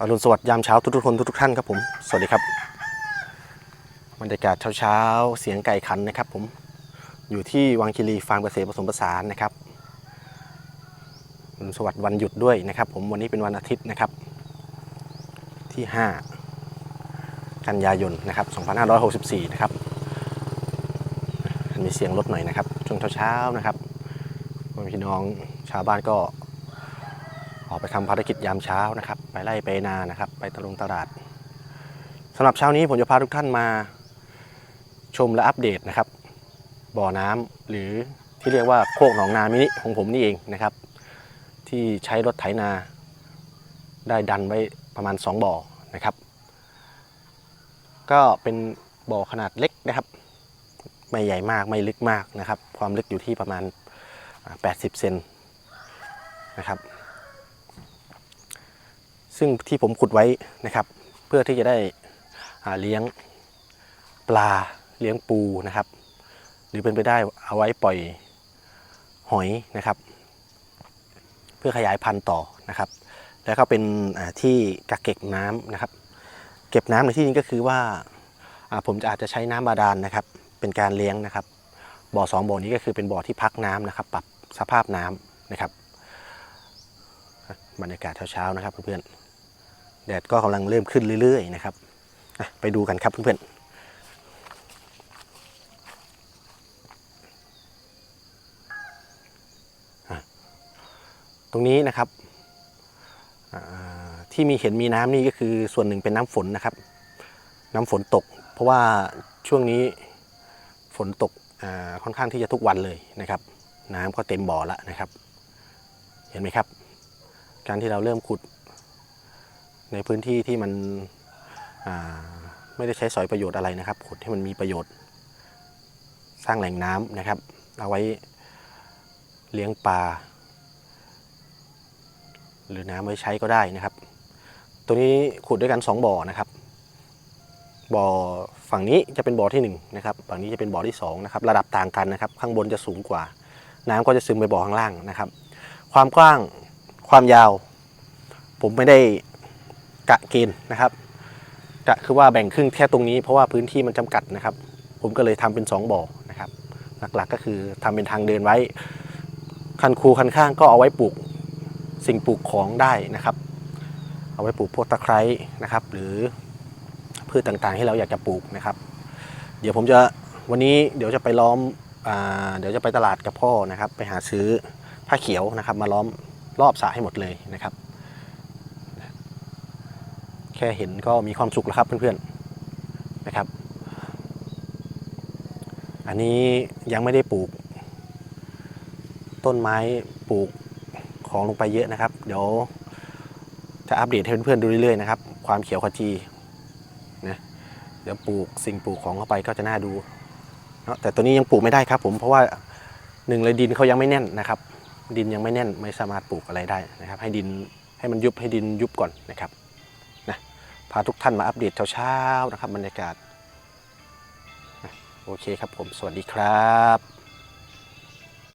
อรุณสวัสดิ์ยามเช้าทุกๆคนทุกๆท่านครับผม สวัสดีครับบรรยากาศเช้าๆ เสียงไก่ขันนะครับผมอยู่ที่วังคีรีฟาร์มเกษตรผสมผสานนะครับอรุณสวัสดิ์วันหยุดด้วยนะครับ ผมวันนี้เป็นวันอาทิตย์นะครับ ที่ 5 กันยายนนะครับ 2564 นะครับมีเสียงรถหน่อยนะครับช่วงเช้าๆนะครับพี่น้องชาวบ้านก็ ออกไปทำภารกิจยามเช้านะครับ ไปไล่ไปนานะครับ ไปตะลงตลาดสำหรับเช้านี้ผมจะพาทุกท่านมาชมและอัปเดตนะครับ บ่อน้ำหรือที่เรียกว่าโคกหนองนามินิของผมนี่เองนะครับ ที่ใช้รถไถนา ได้ดันไว้ประมาณ 2 บ่อนะครับ ก็เป็นบ่อขนาดเล็กนะครับ ไม่ใหญ่มากไม่ลึกมากนะครับ ความลึกอยู่ที่ประมาณ 80 เซนนะครับ ซึ่งที่ผมขุดไว้นะครับ เพื่อที่จะได้เลี้ยงปลาเลี้ยงปูนะครับ หรือเป็นไปได้เอาไว้ปล่อยหอยนะครับ เพื่อขยายพันธุ์ต่อนะครับ แล้วก็เป็นที่กักเก็บน้ำนะครับ เก็บน้ำในที่นี้ก็คือว่าผมจะอาจจะใช้น้ำบาดาลนะครับ เป็นการเลี้ยงนะครับ บ่อสองบ่อนี้ก็คือเป็นบ่อที่พักน้ำนะครับ ปรับสภาพน้ำนะครับ บรรยากาศเช้าๆนะครับเพื่อนๆ แดดก็กำลังเริ่มขึ้นเรื่อยๆนะครับไปดูกันครับเพื่อนๆตรงนี้นะครับที่มีเห็นมีน้ำนี่ก็คือส่วนหนึ่งเป็นน้ำฝนนะครับ น้ำฝนตก เพราะว่าช่วงนี้ฝนตกค่อนข้างที่จะทุกวันเลยนะครับ น้ำก็เต็มบ่อแล้วนะครับ เห็นไหมครับ การที่เราเริ่มขุด ในพื้นที่ที่มันไม่ได้ใช้สอยประโยชน์อะไรนะครับขุดให้มันมีประโยชน์ สร้างแหล่งน้ำนะครับ เอาไว้เลี้ยงปลาหรือน้ำไว้ใช้ก็ได้นะครับ ตัวนี้ขุดด้วยกันสองบ่อนะครับบ่อฝั่งนี้จะเป็นบ่อที่หนึ่งนะครับฝั่งนี้จะเป็นบ่อที่สองนะครับระดับต่างกันนะครับ ข้างบนจะสูงกว่า น้ำก็จะซึมไปบ่อข้างล่างนะครับ ความกว้างความยาว ผมไม่ได้ กะเกณฑ์นะครับกะคือว่าแบ่งครึ่งแค่ตรงนี้เพราะว่าพื้นที่มันจำกัดนะครับ ผมก็เลยทำเป็น 2บ่อนะครับหลักๆก็คือทำเป็นทางเดินไว้ คันคูคันข้างก็เอาไว้ปลูกสิ่งปลูกของได้นะครับ เอาไว้ปลูกพวกตะไคร้นะครับ หรือพืชต่างๆที่เราอยากจะปลูกนะครับ เดี๋ยวผมจะวันนี้เดี๋ยวจะไปล้อมอ่าเดี๋ยวจะไปตลาดกับพ่อนะครับ ไปหาซื้อผ้าเขียวนะครับ มาล้อมรอบสระให้หมดเลยนะครับ แค่เห็นก็มีความสุขแล้วครับเพื่อนๆนะครับ อันนี้ยังไม่ได้ปลูก ต้นไม้ปลูกของลงไปเยอะนะครับ เดี๋ยวจะอัปเดตให้เพื่อนๆดูเรื่อยๆนะครับความเขียวขจีนะเดี๋ยวปลูกสิ่งปลูกของเข้าไปก็จะน่าดูเนาะแต่ตัวนี้ยังปลูกไม่ได้ครับ ผมเพราะว่าหนึ่งเลยดินเขายังไม่แน่นนะครับ ดินยังไม่แน่นไม่สามารถปลูกอะไรได้นะครับ ให้ดินให้มันยุบให้ดินยุบก่อนนะครับ พาทุกท่านมาอัปเดตเช้าๆนะครับบรรยากาศ โอเคครับผม สวัสดีครับ